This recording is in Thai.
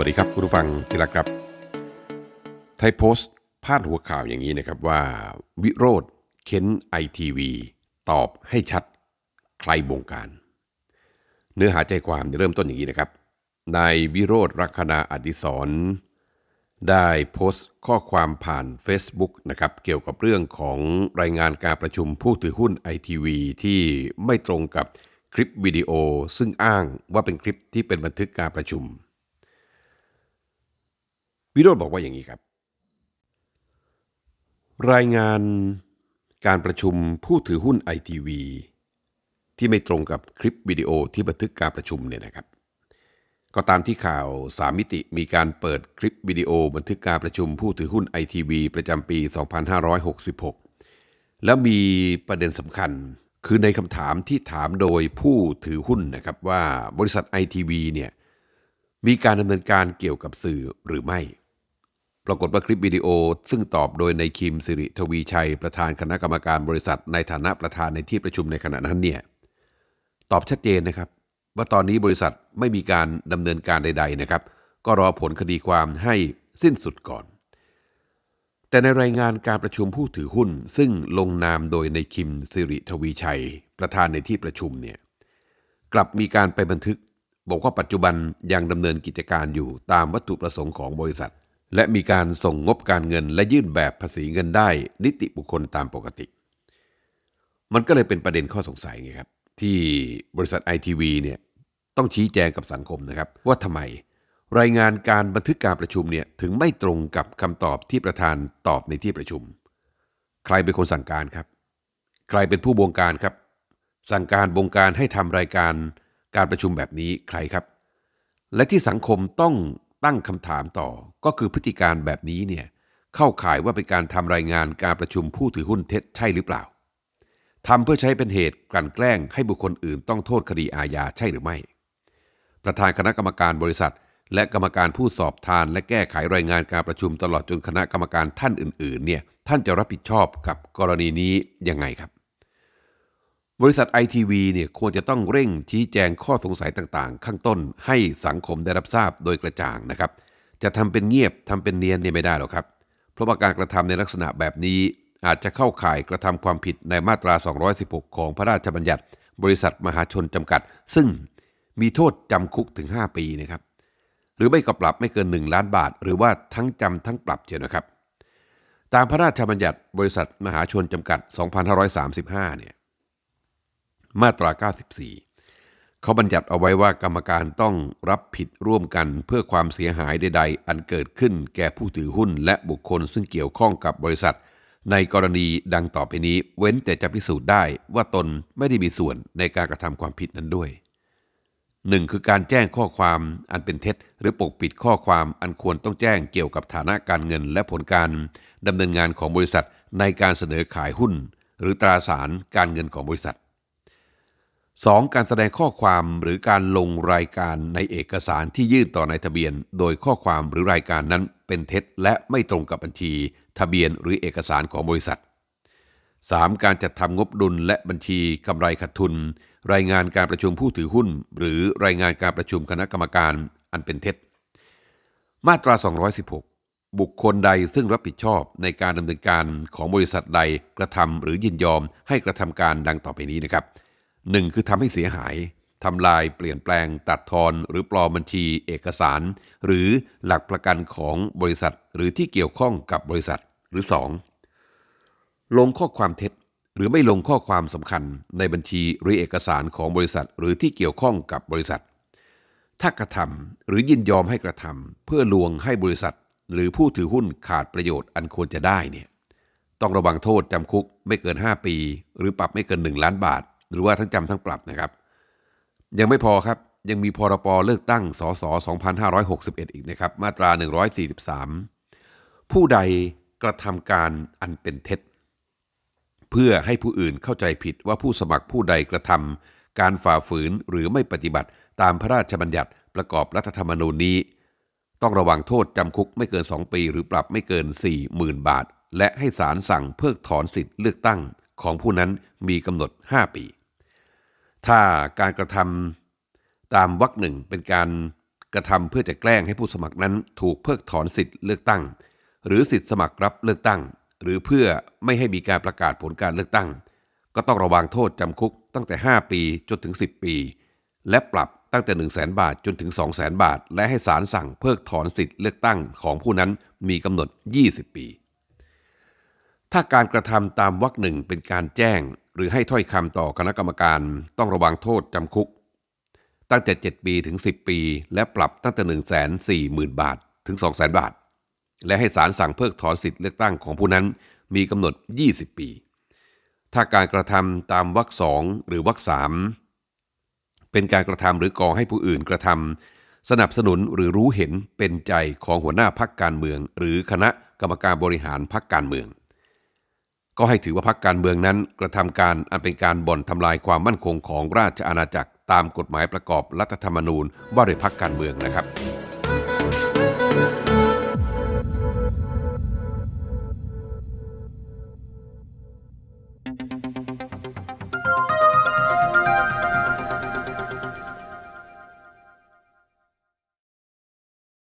วัสดีครับคุณผู้ฟังที่รักครับ ไทยโพสต์พาดหัวข่าวอย่างนี้นะครับว่า วิโรธเค้นไอทีวีตอบให้ชัดใครบงการ เนื้อหาใจความจะเริ่มต้นอย่างนี้นะครับนายวิโรธรักนาอดิศรได้โพสต์ข้อความผ่าน Facebook นะครับเกี่ยวกับเรื่องของรายงานการประชุมผู้ถือหุ้นไอทีวีที่ไม่ตรงกับคลิปวิดีโอซึ่งอ้างว่าเป็นคลิปที่เป็นบันทึกการประชุม วิโรธบอกว่าอย่างนี้ครับ รายงานการประชุมผู้ถือหุ้นไอทีวีที่ไม่ตรงกับคลิปวิดีโอที่บันทึกการประชุมเนี่ยนะครับ ก็ตามที่ข่าวสามมิติมีการเปิดคลิปวิดีโอบันทึกการประชุมผู้ถือหุ้นไอทีวีประจำปี 2566 แล้วมีประเด็นสำคัญคือในคำถามที่ถามโดยผู้ถือหุ้นนะครับว่าบริษัทไอทีวีเนี่ยมีการดำเนินการเกี่ยวกับสื่อหรือไม่ ปรากฏว่าคลิปวิดีโอ ซึ่งตอบโดยในายคิมสิริทวีชัย ประธานคณะกรรมการบริษัท ในฐานะประธานในที่ประชุมในขณะนั้นเนี่ยตอบชัดเจนนะครับ ว่าตอนนี้บริษัทไม่มีการดำเนินการใด ๆนะครับ ก็รอผลคดีความให้สิ้นสุดก่อน แต่ในรายงานการประชุมผู้ถือหุ้น ซึ่งลงนามโดยในายคิมสิริทวีชัย ประธานในที่ประชุมเนี่ยกลับมีการไปบันทึก บอกว่าปัจจุบันยังดำเนินกิจการอยู่ตามวัตถุประสงค์ของบริษัท และมีการส่งงบการเงินและยื่นแบบภาษีเงินได้ นิติบุคคลตามปกติ มันก็เลยเป็นประเด็นข้อสงสัยไงครับที่บริษัทไอทีวีเนี่ยต้องชี้แจงกับสังคมนะครับ ว่าทำไม รายงานการบันทึกการประชุมเนี่ยถึงไม่ตรงกับคำตอบที่ประธานตอบในที่ประชุม ใครเป็นคนสั่งการครับ ใครเป็นผู้บงการครับ สั่งการบงการให้ทำรายการการประชุมแบบนี้ใครครับ และที่สังคมต้อง ตั้งคำถามต่อก็คือพฤติการแบบนี้เนี่ยเข้าข่ายว่าเป็นการทำรายงานการประชุมผู้ถือหุ้นเท็จใช่หรือเปล่าทำเพื่อใช้เป็นเหตุกลั่นแกล้งให้บุคคลอื่นต้องโทษคดีอาญาใช่หรือไม่ ประธานคณะกรรมการบริษัท และกรรมการผู้สอบทาน และแก้ไขรายงานการประชุมตลอดจนคณะกรรมการท่านอื่นๆเนี่ยท่านจะรับผิดชอบกับกรณีนี้ยังไงครับ บริษัทไอทีวีเนี่ยควรจะต้องเร่งชี้แจงข้อสงสัยต่างๆ ข้างต้นให้สังคมได้รับทราบโดยกระจ่างนะครับ จะทำเป็นเงียบทำเป็นเนียนเนี่ยไม่ได้หรอกครับ เพราะว่าการกระทำในลักษณะแบบนี้ อาจจะเข้าข่ายกระทำความผิดในมาตรา 216 ของพระราชบัญญัติ บริษัทมหาชนจำกัด ซึ่งมีโทษจำคุกถึง 5 ปีนะครับ หรือไม่ก็ปรับไม่เกิน 1 ล้านบาท หรือว่าทั้งจำทั้งปรับเชียวนะครับ ตามพระราชบัญญัติบริษัทมหาชนจำกัด 2535 เนี่ย มาตรา 94 เขาบัญญัติเอาไว้ว่ากรรมการต้องรับผิดร่วมกันเพื่อความเสียหายใด ๆ อันเกิดขึ้นแก่ผู้ถือหุ้นและบุคคลซึ่งเกี่ยวข้องกับบริษัท ในกรณีดังต่อไปนี้ เว้นแต่จะพิสูจน์ได้ว่าตนไม่ได้มีส่วนในการกระทำความผิดนั้นด้วยหนึ่งคือการแจ้งข้อความอันเป็นเท็จ หรือปกปิดข้อความอันควรต้องแจ้งเกี่ยวกับฐานะการเงินและผลการดำเนินงานของบริษัทในการเสนอขายหุ้น หรือตราสารการเงินของบริษัท 2. การแสดงข้อความหรือการลงรายการในเอกสารที่ยื่นต่อนายทะเบียน โดยข้อความหรือรายการนั้นเป็นเท็จ และไม่ตรงกับบัญชี ทะเบียนหรือเอกสารของบริษัท 3. การจัดทำงบดุลและบัญชีกำไรขาดทุน รายงานการประชุมผู้ถือหุ้น หรือรายงานการประชุมคณะกรรมการอันเป็นเท็จ มาตรา 216 บุคคลใดซึ่งรับผิดชอบในการดำเนินการของบริษัทใดกระทำหรือยินยอมให้กระทำการดังต่อไปนี้นะครับ หนึ่งคือทำให้เสียหายทำลายเปลี่ยนแปลงตัดทอนหรือปลอมบัญชีเอกสาร หรือหลักประกันของบริษัทหรือที่เกี่ยวข้องกับบริษัทหรือ 2. ลงข้อความเท็จ หรือไม่ลงข้อความสำคัญในบัญชีหรือเอกสารของบริษัท หรือที่เกี่ยวข้องกับบริษัท ถ้ากระทำหรือยินยอมให้กระทำเพื่อลวงให้บริษัท หรือผู้ถือหุ้นขาดประโยชน์อันควรจะได้เนี่ยต้องระวังโทษจำคุกไม่เกิน 5 ปี หรือปรับไม่เกิน 1 ล้านบาท หรือว่าทั้งจำทั้งปรับนะครับ ยังไม่พอครับยังมีพรปเลือกตั้งสส2561 อีกนะครับ มาตรา 143 ผู้ใดกระทำการอันเป็นเท็จ เพื่อให้ผู้อื่นเข้าใจผิดว่าผู้สมัครผู้ใดกระทำการฝ่าฝืนหรือไม่ปฏิบัติตามพระราชบัญญัติประกอบรัฐธรรมนูญนี้ ต้องระวังโทษจำคุกไม่เกิน 2 ปี หรือปรับไม่เกิน 40,000 บาท และให้ศาลสั่งเพิกถอนสิทธิ์เลือกตั้งของผู้นั้นมีกำหนด 5 ปี ถ้าการกระทำตามวรรคหนึ่งเป็นการกระทำเพื่อจะแกล้งให้ผู้สมัครนั้นถูกเพิกถอนสิทธิ์เลือกตั้ง หรือสิทธิ์สมัครรับเลือกตั้ง หรือเพื่อไม่ให้มีการประกาศผลการเลือกตั้ง ก็ต้องระวังโทษจำคุกตั้งแต่ 5 ปีจนถึง 10 ปี และปรับตั้งแต่ 1 0 0 0 0แบาทจนถึง 2 0 0 0 0 0 บาท และให้ศาลสั่งเพิกถอนสิทธิ์เลือกตั้งของผู้นั้นมีกำหนด 20 ปี ถ้าการกระทำตามวรรคหนึ่งเป็นการแจ้ง หรือให้ถ้อยคำต่อคณะกรรมการต้องระวังโทษจำคุก ตั้งแต่ 7 ปีถึง 10 ปี และปรับตั้งแต่ 1 4 0 0 0 0 บาทถึง2 0 0 0 0 0 บาท และให้ศาลสั่งเพิกถอนสิทธิ์เลือกตั้งของผู้นั้นมีกำหนด 20 ปี ถ้าการกระทำตามวรรคสองหรือวรรคสามเป็นการกระทำหรือก่อให้ผู้อื่นกระทำสนับสนุนหรือรู้เห็นเป็นใจของหัวหน้าพักการเมือง หรือคณะกรรมการบริหารพักการเมือง ก็ให้ถือว่าพักการเมืองนั้นกระทำการอันเป็นการบ่อนทำลายความมั่นคงของราชอาณาจักร ตามกฎหมายประกอบรัฐธรรมนูญว่าโดยพักการเมืองนะครับ